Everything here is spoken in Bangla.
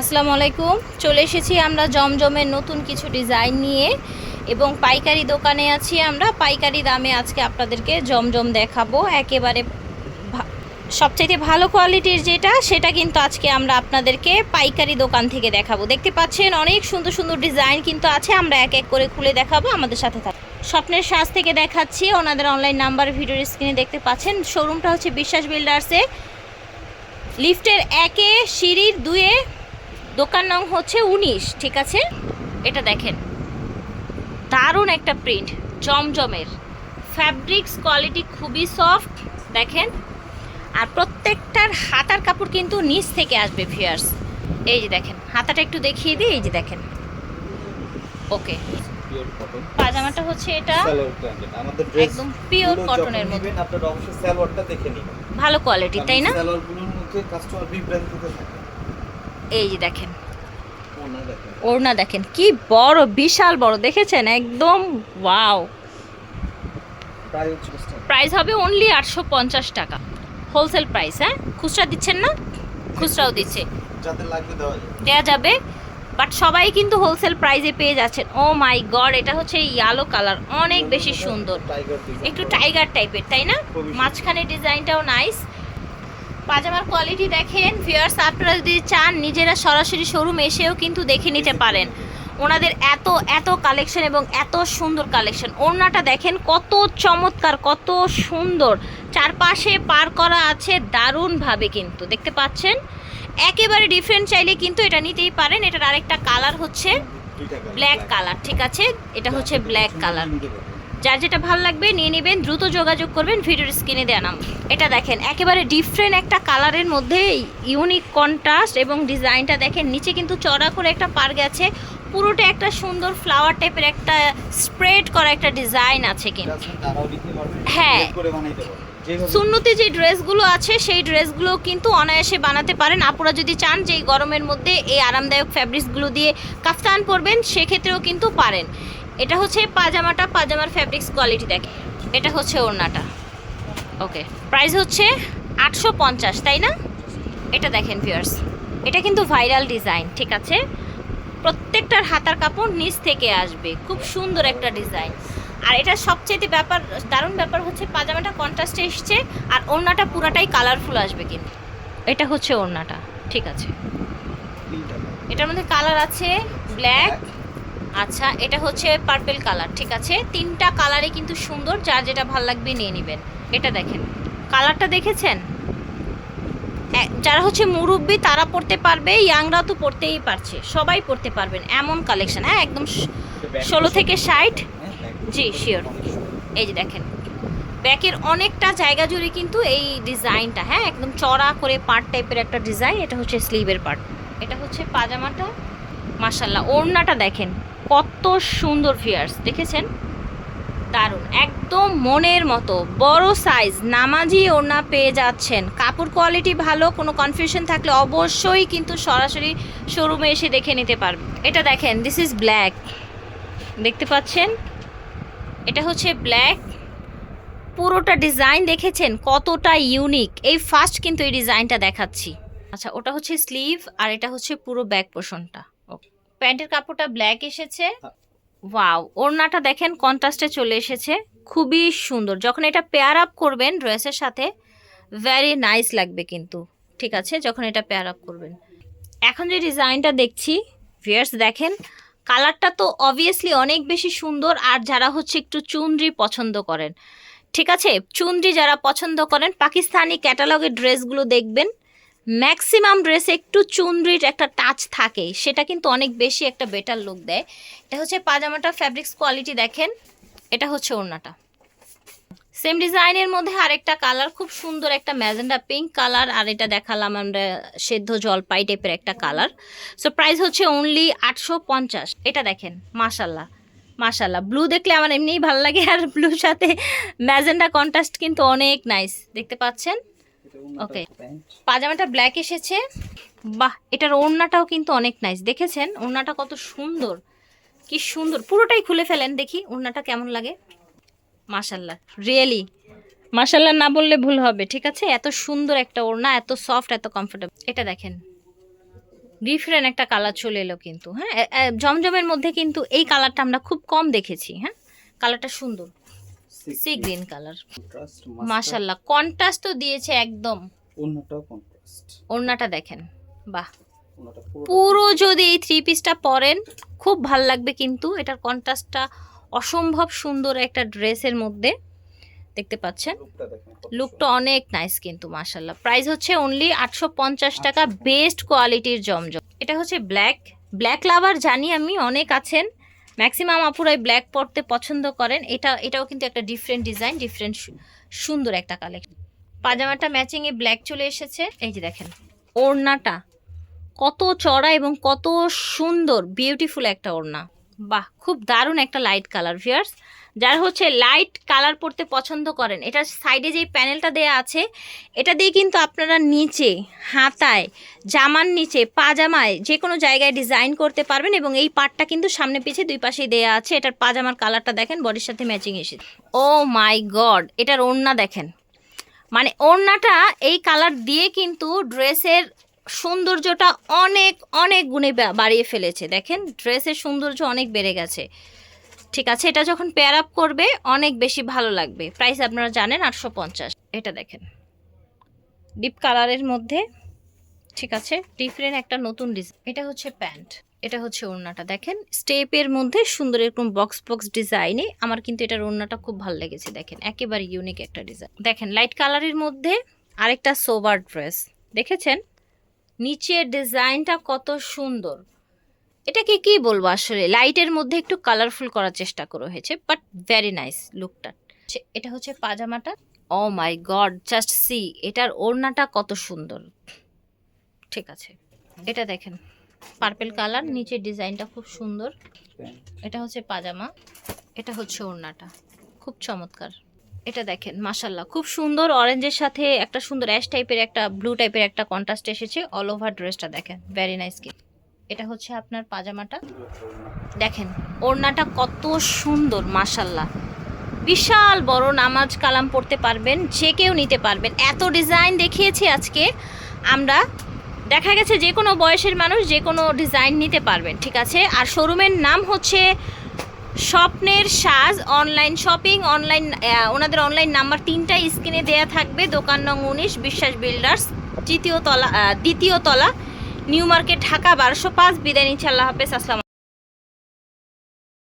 আসসালামু আলাইকুম। চলে এসেছি আমরা জমজমের নতুন কিছু ডিজাইন নিয়ে এবং পাইকারি দোকানে আছি আমরা। পাইকারি দামে আজকে আপনাদেরকে জমজম দেখাবো। একেবারে সবচাইতে ভালো কোয়ালিটির যেটা, সেটা কিন্তু আজকে আমরা আপনাদেরকে পাইকারি দোকান থেকে দেখাবো। দেখতে পাচ্ছেন, অনেক সুন্দর সুন্দর ডিজাইন কিন্তু আছে। আমরা এক এক করে খুলে দেখাবো আমাদের সাথে থাক স্বপ্নের সাজ থেকে দেখাচ্ছি। ওনাদের অনলাইন নাম্বার ভিডিওর স্ক্রিনে দেখতে পাচ্ছেন। শোরুমটা হচ্ছে বিশ্বাস বিল্ডার্সে লিফটের একে, সিঁড়ির দুয়ে দোকান নং হচ্ছে উনিশ ঠিক আছে? এটা দেখেন। দারুণ একটা প্রিন্ট জমজমের ফ্যাব্রিক্স কোয়ালিটি খুবই সফট দেখেন? আর প্রত্যেকটার হাতার কাপড় কিন্তু নিচ থেকে আসবে ফিয়ার্স এই যে দেখেন হাতাটা একটু দেখিয়ে দিই এই যে দেখেন। ওকে পাজামাটা হচ্ছে এটা। আমাদের ড্রেস একদম পিওর কটনের মধ্যে। আপনারা অবশ্যই সালোয়ারটা দেখে নিবেন। ভালো কোয়ালিটি তাই না? সালোয়ারগুলোর মধ্যে কাস্টমার বিভ্রান্ত থাকে। এই যে দেখেন। ওড়না দেখেন। কি বড় বিশাল বড় দেখেছেন? একদম ওয়াও। প্রাইস হবে অনলি আটশো পঞ্চাশ টাকা। হোলসেল প্রাইস হ্যাঁ? খুচরা দিচ্ছেন না? খুচরাও দিচ্ছে। দেওয়া যাবে। বাট সবাই কিন্তু হোলসেল প্রাইসে পেয়ে যাচ্ছেন। ও মাই গড এটা হচ্ছে ইয়ালো কালার অনেক বেশি সুন্দর। একটু টাইগার টাইপের তাই না? মাঝখানে ডিজাইনটাও নাইস পাজামার কোয়ালিটি দেখেন ভিউয়ার্স আপনারা যদি চান নিজেরা সরাসরি শোরুম এসেও কিন্তু দেখে নিতে পারেন। ওনাদের এত এত কালেকশন এবং এত সুন্দর কালেকশন ওড়নাটা দেখেন কত চমৎকার কত সুন্দর। চারপাশে পার করা আছে দারুণভাবে কিন্তু দেখতে পাচ্ছেন? একেবারে ডিফারেন্ট চাইলে কিন্তু এটা নিতেই পারেন। এটার আরেকটা কালার হচ্ছে ব্ল্যাক কালার ঠিক আছে? এটা হচ্ছে ব্ল্যাক কালার যার যেটা ভালো লাগবে নিয়ে নেবেন দ্রুত যোগাযোগ করবেন ভিডিওর স্ক্রিনে দেওয়া নাম এটা দেখেন একেবারে ডিফারেন্ট একটা কালারের মধ্যে ইউনিক কন্ট্রাস্ট এবং ডিজাইনটা দেখেন নিচে কিন্তু চড়া করে একটা পার গেছে পুরোটা একটা সুন্দর ফ্লাওয়ার টাইপের একটা স্প্রেড করা একটা ডিজাইন আছে কিন্তু। হ্যাঁ। সুন্নতি যে ড্রেসগুলো আছে সেই ড্রেসগুলো কিন্তু অনায়াসে বানাতে পারেন। আপুরা যদি চান যে এই গরমের মধ্যে এই আরামদায়ক ফ্যাব্রিক্সগুলো দিয়ে কাফতান পরবেন সেক্ষেত্রেও কিন্তু পারেন। এটা হচ্ছে পাজামাটা, পাজামার ফ্যাব্রিক্স কোয়ালিটি দেখে। এটা হচ্ছে ওড়নাটা। ওকে প্রাইস হচ্ছে আটশো পঞ্চাশ, তাই না? এটা দেখেন ভিউয়ার্স এটা কিন্তু ভাইরাল ডিজাইন ঠিক আছে? প্রত্যেকটার হাতার কাপড় নিচ থেকে আসবে, খুব সুন্দর একটা ডিজাইন আর এটা সবচেয়ে ব্যাপার, দারুণ ব্যাপার হচ্ছে পাজামাটা কন্ট্রাস্টে এসছে, আর ওড়নাটা পুরাটাই কালারফুল আসবে কিন্তু। এটা হচ্ছে ওড়নাটা, ঠিক আছে? এটার মধ্যে কালার আছে ব্ল্যাক আচ্ছা এটা হচ্ছে পার্পেল কালার ঠিক আছে? তিনটা কালারে কিন্তু সুন্দর যার যেটা ভালো লাগবে নিয়ে নেবেন। এটা দেখেন। কালারটা দেখেছেন? এ- যারা হচ্ছে মুরব্বি তারা পড়তে পারবে ইয়াংরা তো পড়তেই পারছে। সবাই পড়তে পারবেন এমন কালেকশন হ্যাঁ একদম ষোলো থেকে ষাট? হ্যাঁ, জি, সুন্দর। এই যে দেখেন। ব্যাকের অনেকটা জায়গা জুড়ে কিন্তু এই ডিজাইনটা হ্যাঁ একদম চড়া করে পার্ট টাইপের একটা ডিজাইন এটা হচ্ছে স্লিভের পার্ট এটা হচ্ছে পাজামাটা মাসাল্লাহ ওড়নাটা দেখেন। কত সুন্দর ফিয়ার্স দেখেছেন? দারুণ, একদম মনের মতো, বড় সাইজ নামাজি ওড়না পেয়ে যাচ্ছেন। কাপড় কোয়ালিটি ভালো, কোনো কনফিউশন থাকলে অবশ্যই কিন্তু সরাসরি শোরুমে এসে দেখে নিতে পারবে এটা দেখেন দিস ইজ ব্ল্যাক দেখতে পাচ্ছেন? এটা হচ্ছে ব্ল্যাক পুরোটা ডিজাইন দেখেছেন? কতটা ইউনিক এই ফার্স্ট কিন্তু এই ডিজাইনটা দেখাচ্ছি। আচ্ছা ওটা হচ্ছে স্লিভ আর এটা হচ্ছে পুরো ব্যাক পোর্শনটা প্যান্টের কাপড়টা ব্ল্যাক এসেছে। ওয়াও ওড়নাটা দেখেন কন্ট্রাস্টে চলে এসেছে। খুবই সুন্দর। যখন এটা পেয়ার আপ করবেন ড্রেসের সাথে ভেরি নাইস লাগবে কিন্তু। ঠিক আছে? যখন এটা পেয়ার আপ করবেন। এখন যে ডিজাইনটা দেখছি ভিয়ার্স দেখেন কালারটা তো অবভিয়াসলি অনেক বেশি সুন্দর আর যারা হচ্ছে একটু চুনরি পছন্দ করেন। ঠিক আছে? চুনরি যারা পছন্দ করেন পাকিস্তানি ক্যাটালগের ড্রেসগুলো দেখবেন। ম্যাক্সিমাম ড্রেসে একটু চুনরির একটা টাচ থাকে, সেটা কিন্তু অনেক বেশি একটা বেটার লুক দেয়। এটা হচ্ছে পাজামাটা ফ্যাব্রিক্স কোয়ালিটি দেখেন, এটা হচ্ছে ওড়নাটা। সেম ডিজাইনের মধ্যে আরেকটা কালার খুব সুন্দর একটা ম্যাজেন্ডা পিঙ্ক কালার আর এটা দেখালাম আমরা সেদ্ধ জলপাই টাইপের একটা কালার সো প্রাইস হচ্ছে অনলি আটশো পঞ্চাশ। এটা দেখেন মাশাল্লাহ মাশাল্লাহ ব্লু দেখলে আমার এমনিই ভালো লাগে, আর ব্লুর সাথে ম্যাজেন্ডা কন্ট্রাস্ট কিন্তু অনেক নাইস দেখতে পাচ্ছেন? প্যান্ট। পাজামাটা ব্ল্যাক এসেছে। বাহ এটার ওড়নাটাও কিন্তু অনেক নাইস দেখেছেন? ওড়নাটা কত সুন্দর। কি সুন্দর। পুরোটাই খুলে ফেলেন দেখি ওড়নাটা কেমন লাগে? মাশাল্লাহ রিয়েলি মাশাল্লাহ না বললে ভুল হবে ঠিক আছে? এত সুন্দর একটা ওড়না এত সফট এত কমফোর্টেবল এটা দেখেন। ডিফারেন্ট একটা কালার চলে এলো কিন্তু হ্যাঁ? জমজমের মধ্যে কিন্তু এই কালারটা আমরা খুব কম দেখেছি হ্যাঁ? কালারটা সুন্দর। সি গ্রিন কালার মাশাল্লাহ কন্ট্রাস্ট তো দিয়েছে একদম। অন্যটাও কন্ট্রাস্ট ওড়নাটা দেখেন বাহ। পুরো যদি এই থ্রি পিসটা পরেন খুব ভালো লাগবে কিন্তু। এটার কন্ট্রাস্টটা অসম্ভব সুন্দর একটা ড্রেসের মধ্যে। দেখতে পাচ্ছেন? লুকটা লুকটা অনেক নাইস কিন্তু মাশাল্লাহ প্রাইস হচ্ছে অনলি আটশো পঞ্চাশ টাকা বেস্ট কোয়ালিটির জমজম। এটা হচ্ছে ব্ল্যাক ব্ল্যাক লাভার জানি আমি অনেক আছেন। ম্যাক্সিমাম আপুরাই ব্ল্যাক পরতে পছন্দ করেন। এটা, এটাও কিন্তু একটা ডিফারেন্ট ডিজাইন ডিফারেন্ট সুন্দর একটা কালেকশন পাজামাটা ম্যাচিংয়ে ব্ল্যাক চলে এসেছে। এই যে দেখেন, ওড়নাটা কত চড়া এবং কত সুন্দর বিউটিফুল একটা ওড়না। বাহ, খুব দারুণ একটা লাইট কালার ভিয়ার্স যারা হচ্ছে লাইট কালার পরতে পছন্দ করেন এটার সাইডে যেই প্যানেলটা দেয়া আছে, এটা দিয়ে কিন্তু আপনারা নিচে, হাতায়, জামার নিচে, পাজামায় যে কোনো জায়গায় ডিজাইন করতে পারবেন এবং এই পার্টটা কিন্তু সামনে পিছে দুই পাশেই দেয়া আছে। এটার পাজামার কালারটা দেখেন বডির সাথে ম্যাচিং এসে ও মাই গড এটার ওড়না দেখেন। মানে ওড়নাটা এই কালার দিয়ে কিন্তু ড্রেসের সৌন্দর্যটা অনেক অনেক গুণে বাড়িয়ে ফেলেছে। দেখেন ড্রেসের সৌন্দর্য অনেক বেড়ে গেছে। ঠিক আছে, এটা যখন পেয়ার আপ করবে, অনেক বেশি ভালো লাগবে। প্রাইস আপনারা জানেন আটশো পঞ্চাশ। এটা দেখেন। ডিপ কালারের মধ্যে, ঠিক আছে ডিফারেন্ট একটা নতুন ডিজাইন এটা হচ্ছে প্যান্ট, এটা হচ্ছে ওড়নাটা। দেখেন স্টেপের মধ্যে সুন্দর এরকম বক্স বক্স ডিজাইনে আমার কিন্তু এটার ওড়নাটা খুব ভালো লেগেছে, দেখেন। একেবারে ইউনিক একটা ডিজাইন দেখেন লাইট কালারের মধ্যে আরেকটা সোবার ড্রেস দেখেছেন? নিচের ডিজাইনটা কত সুন্দর। এটাকে কি বলব আসলে? লাইটের মধ্যে একটু কালারফুল করার চেষ্টা করা হয়েছে বাট ভেরি নাইস লুকটা এটা হচ্ছে পাজামাটা। Oh my god just see এটার ওড়নাটা কত সুন্দর। ঠিক আছে, এটা দেখেন পার্পেল কালার নিচের ডিজাইনটা খুব সুন্দর। এটা হচ্ছে পাজামা, এটা হচ্ছে ওড়নাটা, খুব চমৎকার। এটা দেখেন মাসাল্লাহ খুব সুন্দর অরেঞ্জের সাথে একটা সুন্দর অ্যাশ টাইপের একটা ব্লু টাইপের একটা কন্ট্রাস্ট এসেছে অল ওভার ড্রেসটা দেখেন ভেরি নাইস কি এটা হচ্ছে আপনার পাজামাটা। দেখেন, ওড়নাটা কত সুন্দর মাসাল্লাহ বিশাল বড় নামাজ কালাম পড়তে পারবেন, যে কেউ নিতে পারবেন। এত ডিজাইন দেখিয়েছি আজকে, আমরা, দেখা গেছে যে কোনো বয়সের মানুষ যে কোনো ডিজাইন নিতে পারবেন, ঠিক আছে? আর শোরুমের নাম হচ্ছে স্বপ্নের সাজ, অনলাইন শপিং, অনলাইন ওনাদের অনলাইন নাম্বার তিনটাই স্ক্রিনে দেয়া থাকবে, দোকান নং উনিশ, বিশ্বাস বিল্ডার্স, তৃতীয় তলা দ্বিতীয় তলা। নিউ মার্কেট ঢাকা বারোশো পাঁচ। বিদায় নিচ্ছি আল্লাহ হাফেজ আসসালাম